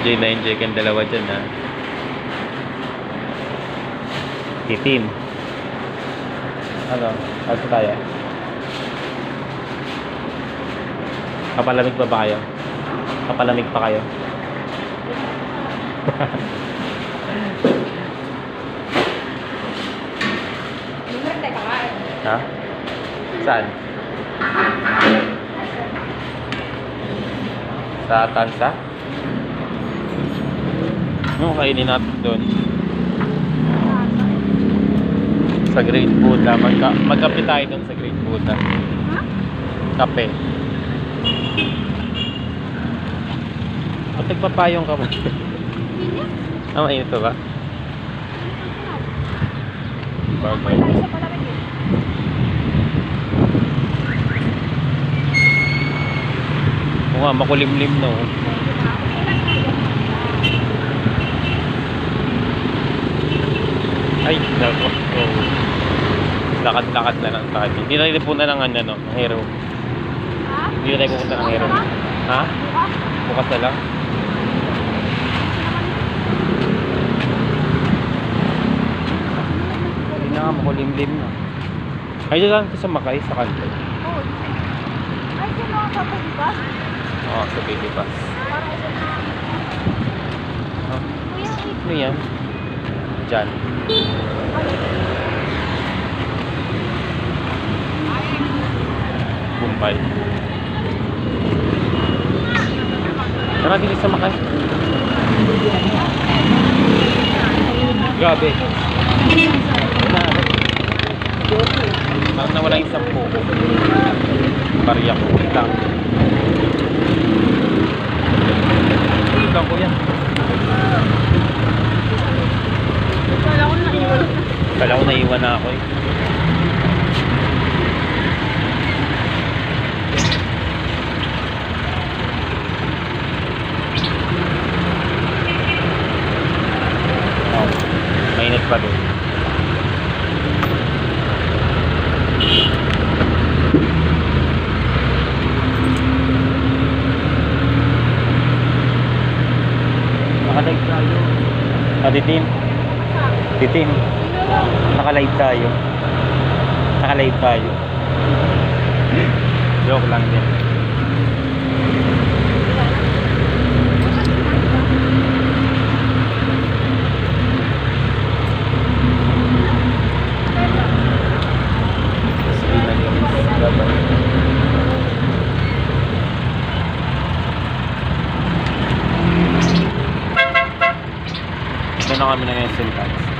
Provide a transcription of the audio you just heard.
Enjoy na enjoy kang dalawa dyan ha. Titin. Ano? Ano tayo? Kapalamig pa ba kayo? Kapalamig pa kayo? Ha? Saan? Sa Tansa? Ano kainin natin doon? Sa Great Buddha. Magka magkape tayo doon sa Great Buddha. Ha? Kape. At nagpapayong ka ba? Ah, mainit pa ba? Bagay. Eh. Oo nga, makulimlim no. Ay, nako. Oh. Lakad-lakad na lang tayo. Hindi na rin punta ng ano, no, ng hero. Ha? Hindi na tayo pupunta ng hero. Ha? Bukas? Na lang. Hindi na nga, makulimlim na. Ay, dyan lang ito sa Makay, sa kanto. Oo. Ay, sino ang papalipas? Oo, sa baby bus. Na. Oh, Kuya, wait. ano yan? Dyan. Bombay. Tara, dito sa Makay. Grabe. Parang nawala yung sampu ko. Pariya ko. Lang. Wait lang, kuya. Kala ko na iwan. Kala ko naiwan na ako eh. Oh, mainit pa doon. Nakalive tayo. Ah, titin. Titin. Naka-live tayo. Naka-live tayo. Joke lang din. Ito na kami ng SL Taxi.